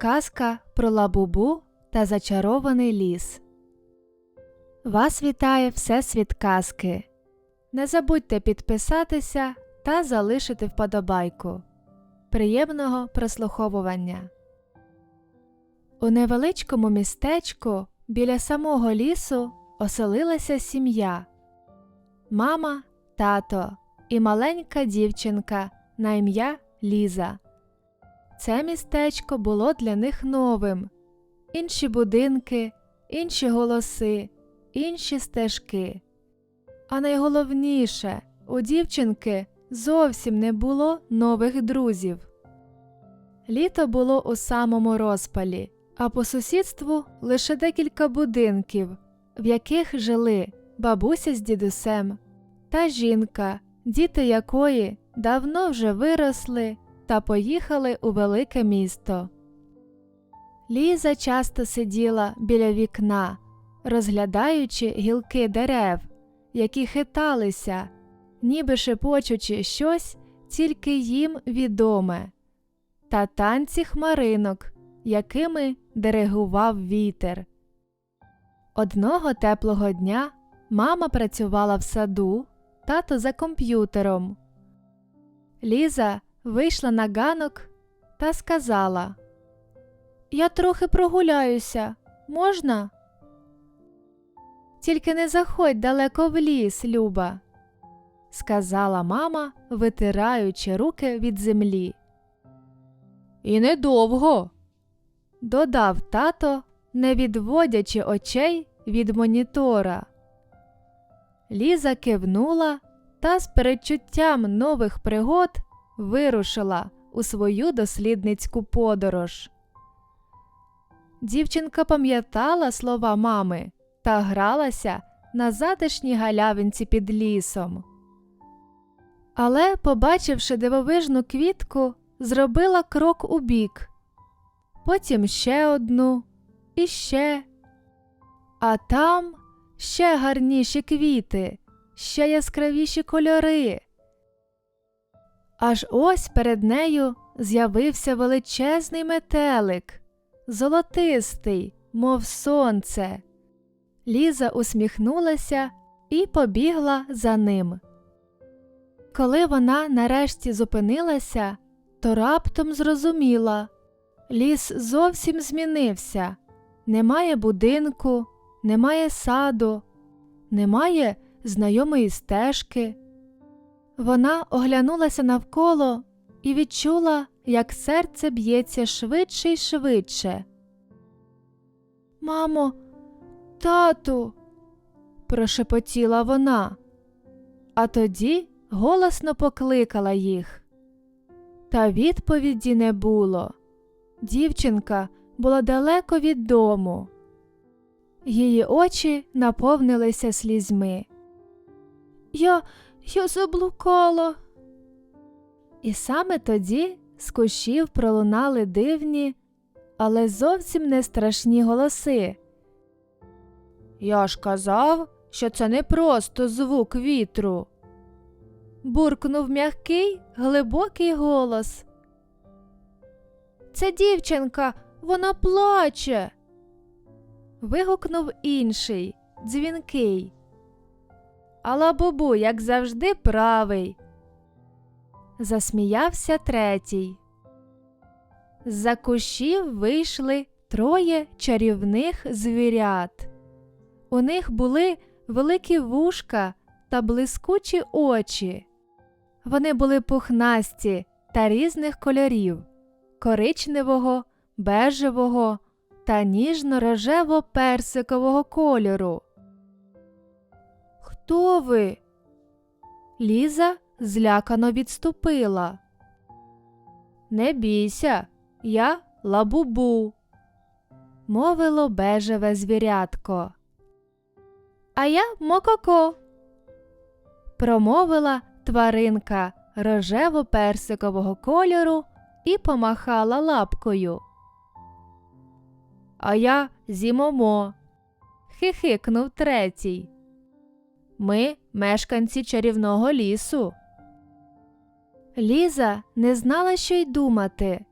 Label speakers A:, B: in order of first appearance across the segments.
A: Казка про лабубу та зачарований ліс. Вас вітає Всесвіт казки. Не забудьте підписатися та залишити вподобайку. Приємного прослуховування. У невеличкому містечку біля самого лісу оселилася сім'я. Мама, тато і маленька дівчинка на ім'я Ліза. Це містечко було для них новим. Інші будинки, інші голоси, інші стежки. А найголовніше, у дівчинки зовсім не було нових друзів. Літо було у самому розпалі, а по сусідству лише декілька будинків, в яких жили бабуся з дідусем та жінка, діти якої давно вже виросли та поїхали у велике місто. Ліза часто сиділа біля вікна, розглядаючи гілки дерев, які хиталися, ніби шепочучи щось тільки їм відоме, та танці хмаринок, якими диригував вітер. Одного теплого дня мама працювала в саду, тато за комп'ютером. Ліза вийшла на ганок та сказала Я трохи прогуляюся, можна? Тільки не заходь далеко в ліс, Люба, сказала мама, витираючи руки від землі. І недовго, додав тато, не відводячи очей від монітора. Ліза кивнула та з передчуттям нових пригод вирушила у свою дослідницьку подорож. Дівчинка пам'ятала слова мами та гралася на затишній галявинці під лісом. Але, побачивши дивовижну квітку, зробила крок у бік, потім ще одну і ще. А там ще гарніші квіти, ще яскравіші кольори. Аж ось перед нею з'явився величезний метелик, золотистий, мов сонце. Ліза усміхнулася і побігла за ним. Коли вона нарешті зупинилася, то раптом зрозуміла ліс зовсім змінився. Немає будинку, немає саду, немає знайомої стежки. Вона оглянулася навколо і відчула, як серце б'ється швидше й швидше. Мамо, тату, прошепотіла вона, а тоді голосно покликала їх. Та відповіді не було. Дівчинка була далеко від дому. Її очі наповнилися слізьми. Я я заблукала. І саме тоді з кущів пролунали дивні, але зовсім не страшні голоси. Я ж казав, що це не просто звук вітру. Буркнув м'який, глибокий голос. Це дівчинка, вона плаче. Вигукнув інший, дзвінкий. Але бобу, як завжди, правий. Засміявся третій. З-за кущів вийшли троє чарівних звірят. У них були великі вушка та блискучі очі. Вони були пухнасті та різних кольорів коричневого, бежевого та ніжно-рожево персикового кольору. Хто ви? Ліза злякано відступила. Не бійся, я лабубу, мовило бежеве звірятко. А я мококо, промовила тваринка рожево персикового кольору і помахала лапкою. А я зімомо, хихикнув третій. Ми мешканці чарівного лісу. Ліза не знала, що й думати.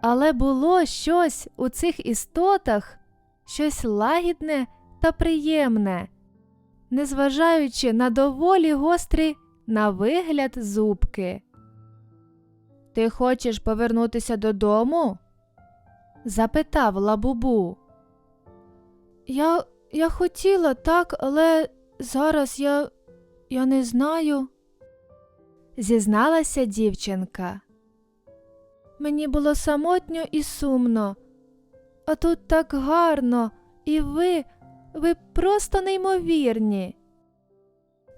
A: Але було щось у цих істотах, щось лагідне та приємне, незважаючи на доволі гострі на вигляд зубки. Ти хочеш повернутися додому? запитав лабубу. Я, я хотіла так, але зараз я, я не знаю, зізналася дівчинка. Мені було самотньо і сумно, а тут так гарно, і ви, ви просто неймовірні.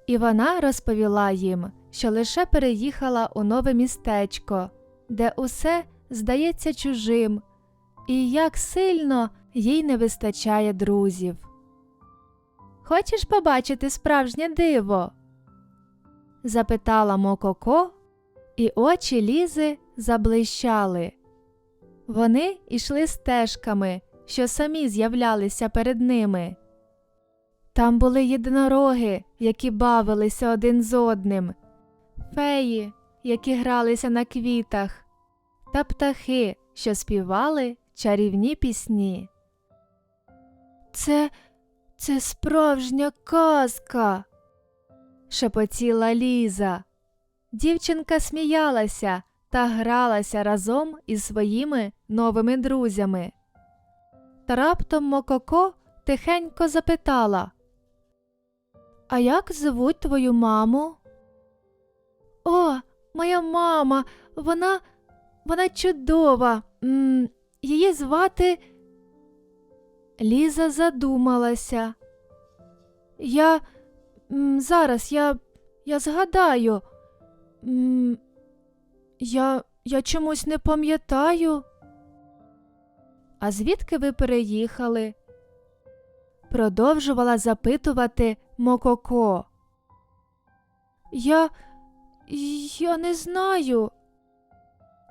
A: І вона розповіла їм, що лише переїхала у нове містечко, де усе здається чужим, і як сильно їй не вистачає друзів. Хочеш побачити справжнє диво? запитала Мококо, і очі Лізи заблищали. Вони йшли стежками, що самі з'являлися перед ними. Там були єдинороги, які бавилися один з одним, феї, які гралися на квітах, та птахи, що співали чарівні пісні. Це, це справжня казка, шепотіла Ліза. Дівчинка сміялася та гралася разом із своїми новими друзями. Та раптом Мококо тихенько запитала А як звуть твою маму? О, моя мама, вона вона чудова. М її звати. Ліза задумалася. Я м, зараз я, я згадаю. М, я, я чомусь не пам'ятаю. А звідки ви переїхали? Продовжувала запитувати Мококо. Я. я не знаю.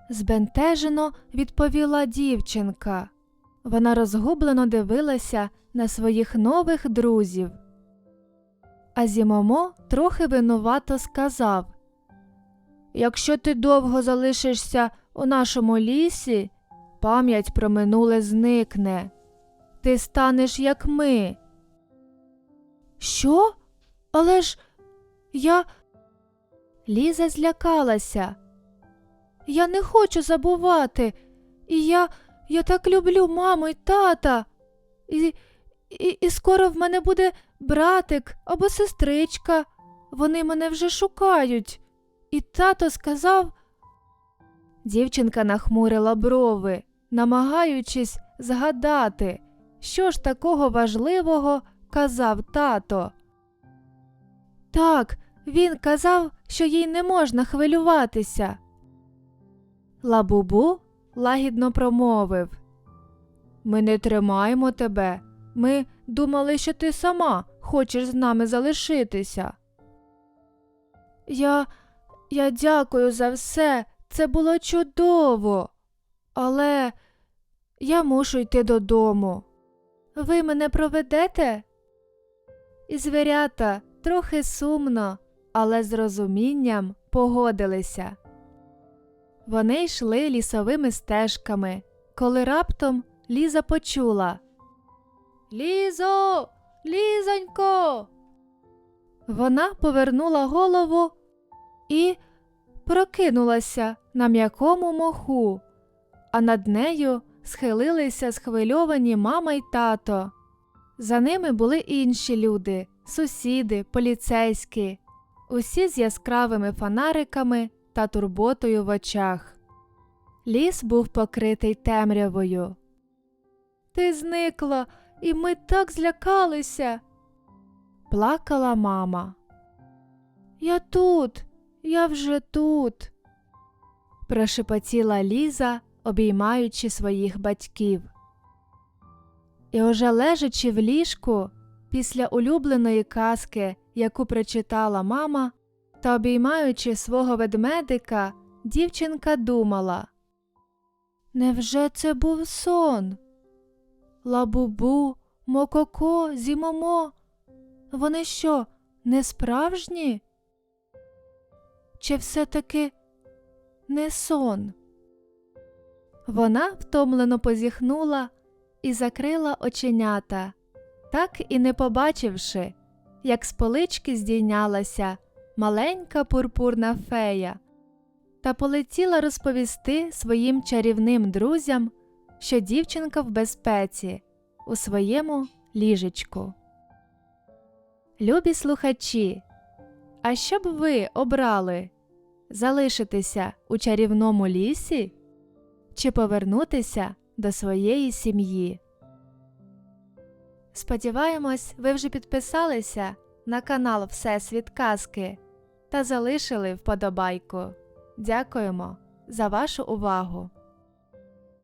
A: Збентежено відповіла дівчинка. Вона розгублено дивилася на своїх нових друзів. А Зімомо трохи винувато сказав Якщо ти довго залишишся у нашому лісі, пам'ять про минуле зникне. Ти станеш як ми. Що? Але ж я. Ліза злякалася. Я не хочу забувати. І я я так люблю маму і тата. І, і, і скоро в мене буде братик або сестричка. Вони мене вже шукають. І тато сказав. Дівчинка нахмурила брови, намагаючись згадати, що ж такого важливого казав тато. Так, він казав, що їй не можна хвилюватися. Лабубу лагідно промовив Ми не тримаємо тебе. Ми думали, що ти сама хочеш з нами залишитися. Я я дякую за все, це було чудово. Але я мушу йти додому. Ви мене проведете? І звірята трохи сумно, але з розумінням погодилися. Вони йшли лісовими стежками, коли раптом Ліза почула Лізо, лізонько. Вона повернула голову і прокинулася на м'якому моху, а над нею схилилися схвильовані мама й тато. За ними були інші люди, сусіди, поліцейські, усі з яскравими фонариками та турботою в очах. Ліс був покритий темрявою. Ти зникла, і ми так злякалися. Плакала мама. Я тут, я вже тут. прошепотіла Ліза, обіймаючи своїх батьків. І уже лежачи в ліжку після улюбленої казки, яку прочитала мама, та обіймаючи свого ведмедика, дівчинка думала Невже це був сон? Лабубу, мококо, зімомо. Вони що, не справжні? Чи все таки не сон? Вона втомлено позіхнула і закрила оченята, так і не побачивши, як з полички здійнялася маленька пурпурна фея та полетіла розповісти своїм чарівним друзям, що дівчинка в безпеці у своєму ліжечку. Любі слухачі, а що б ви обрали залишитися у чарівному лісі чи повернутися до своєї сім'ї? Сподіваємось, ви вже підписалися на канал Всесвіт Казки та залишили вподобайку. Дякуємо за вашу увагу!